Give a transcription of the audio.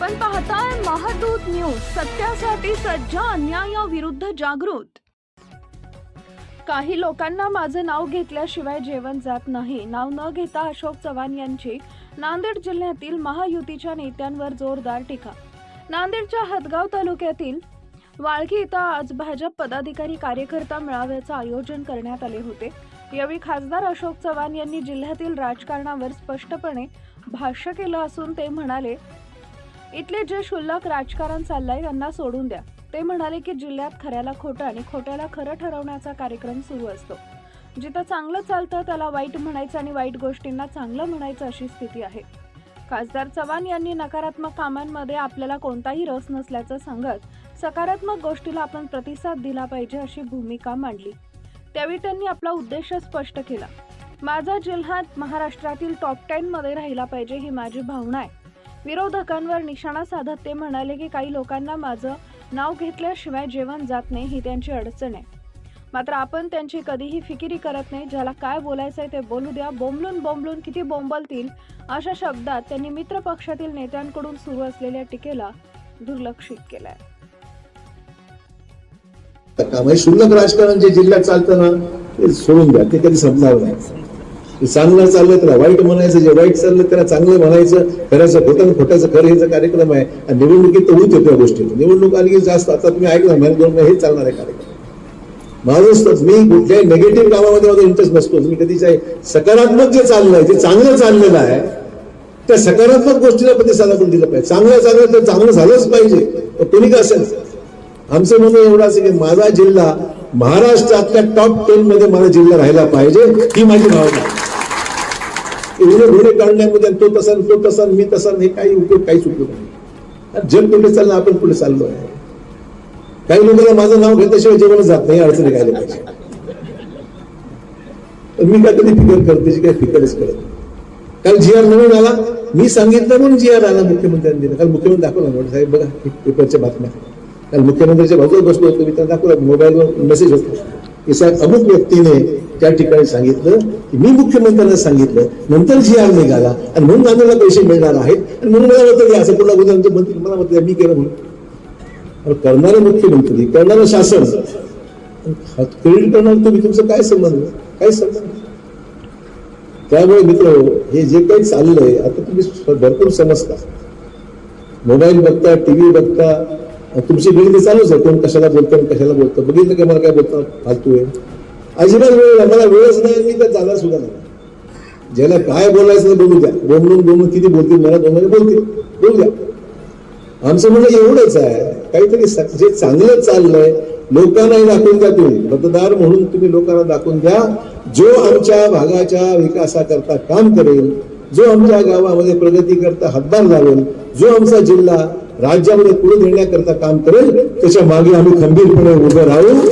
आपण पाहताय महादूत न्यूज सत्यासाठी सज्ज अन्यायाविरुद्ध जागृत. काही लोकांना माझं नाव घेतल्याशिवाय जेवण जात नाही. नाव न घेता अशोक चव्हाण यांची नांदेड जिल्ह्यातील महायुतीच्या नेत्यांवर जोरदार टीका. नांदेडच्या हदगाव तालुक्यातील वाळकी इथं आज भाजप पदाधिकारी कार्यकर्ता मेळाव्याचं आयोजन करण्यात आले होते. यावेळी खासदार अशोक चव्हाण यांनी जिल्ह्यातील राजकारणावर स्पष्टपणे भाष्य केलं असून ते म्हणाले इथले जे क्षुल्लक राजकारण चाललंय त्यांना सोडून द्या. ते म्हणाले की जिल्ह्यात खऱ्याला खोटं आणि खोट्याला खरं ठरवण्याचा कार्यक्रम सुरू असतो. जिथं चांगलं चालतं त्याला वाईट म्हणायचं आणि वाईट गोष्टींना चांगलं म्हणायचं अशी स्थिती आहे. खासदार चव्हाण यांनी नकारात्मक कामांमध्ये आपल्याला कोणताही रस नसल्याचं सांगत सकारात्मक गोष्टीला आपण प्रतिसाद दिला पाहिजे अशी भूमिका मांडली. त्यावेळी त्यांनी आपला उद्देश स्पष्ट केला. माझा जिल्हा महाराष्ट्रातील टॉप टेन मध्ये राहिला पाहिजे ही माझी भावना आहे. विरोधकांवर निशाणा साधत ते म्हणाले की काही लोकांना माझं नाव घेतल्याशिवाय जेवण जात नाही ही त्यांची अडचण आहे. मात्र आपण त्यांची कधीही फिकिरी करत नाही ज्याला काय बोलायचंय ते बोलू द्या. बोंबलून बोंबलून किती बोंबलतील अशा शब्दात त्यांनी मित्र पक्षातील नेत्यांकडून सुरू असलेल्या टीकेला दुर्लक्षित केलंय. शुल्लक राजकारण जे जिल्ह्यात चालतं ना ते सोडून द्या. ते कधी संपणार नाही. चांगलं चाललं त्याला वाईट म्हणायचं जे वाईट चाललं त्याला चांगलं म्हणायचं खऱ्याचं खोटं खोट्याचं खरं हेचा कार्यक्रम आहे आणि निवडणुकीत तर होत त्या गोष्टी निवडणूक आली की जास्त आता तुम्ही ऐकलं महिन्यात दोन महिने हेच चालणार आहे कार्यक्रम. माझं मी कुठल्याही नेगेटिव्ह कामामध्ये माझा इंटरेस्ट नसतो. मी कधीच आहे सकारात्मक जे चाललंय जे चांगलं चाललेलं आहे त्या सकारात्मक गोष्टीला प्रतिसाद आपण दिलं पाहिजे. चांगलं चांगलं तर चांगलं झालंच पाहिजे. तर कोणी का असेल? आमचं म्हणणं एवढं असं की माझा जिल्हा महाराष्ट्रातल्या टॉप टेन मध्ये माझा जिल्हा राहिला पाहिजे ही माझी भावना आहे. एवढे घोडे काढण्यामध्ये तो तसा तो तसा मी तसा हे काही उपयोग काहीच उपयोग नाही. जग पुढे चाललं आपण पुढे चाललो आहे? काही लोकांना माझं नाव घेतल्याशिवाय जेवण जात नाही अडचणी घ्यायला पाहिजे. मी काय कधी फिकर करते काय काही फिकरच करत काल जी आर नवीन आला मी सांगितलं म्हणून जी आर आला मुख्यमंत्र्यांनी. दिला काल मुख्यमंत्री दाखवला म्हटलं साहेब बघा पेपरच्या बातम्या. काल मुख्यमंत्र्यांच्या बाजूला बसलो होतो मी त्यांना दाखवला मोबाईलवर मेसेज होतो. की साहेब अमुक व्यक्तीने त्या ठिकाणी सांगितलं की मी मुख्यमंत्र्यांना सांगितलं नंतर जी आग निघाला आणि म्हणून नांदेडला पैसे मिळणार आहेत आणि म्हणून मला होतं की असं पुन्हा उद्या आमचे मंत्री मला म्हटलं मी केलं म्हणून. करणारे मुख्यमंत्री करणारं शासन क्रेडिट करणार तुम्ही तुमचं काय संबंध? काय संबंध? त्यामुळे मित्र हे जे काही चाललंय आता तुम्ही भरपूर समजता. मोबाईल बघता टीव्ही बघता तुमची गणिती चालूच आहे कोण कशाला बोलतं आणि कशाला बोलतो? बघितलं की मला काय बोलतो फालतू आहे. अजिबात वेळ मला वेळच नाही मी तर जाणार सुद्धा नाही. ज्याला काय बोलायचं नाही बोलू द्या. बोलून बोमून किती बोलतील मला दोन बोलतील. बोलू द्या. आमचं म्हणणं एवढंच आहे काहीतरी स- जे चांगलं चाललंय लोकांनाही दाखवून द्या तुम्ही. मतदार म्हणून तुम्ही लोकांना दाखवून द्या. जो आमच्या भागाच्या विकासाकरता काम करेल जो आमच्या गावामध्ये प्रगती करता हातभार लावेल जो आमचा जिल्हा राज्यामध्ये पुढे नेण्याकरता काम करेल त्याच्यामागे आम्ही खंबीरपणे उभं राहू.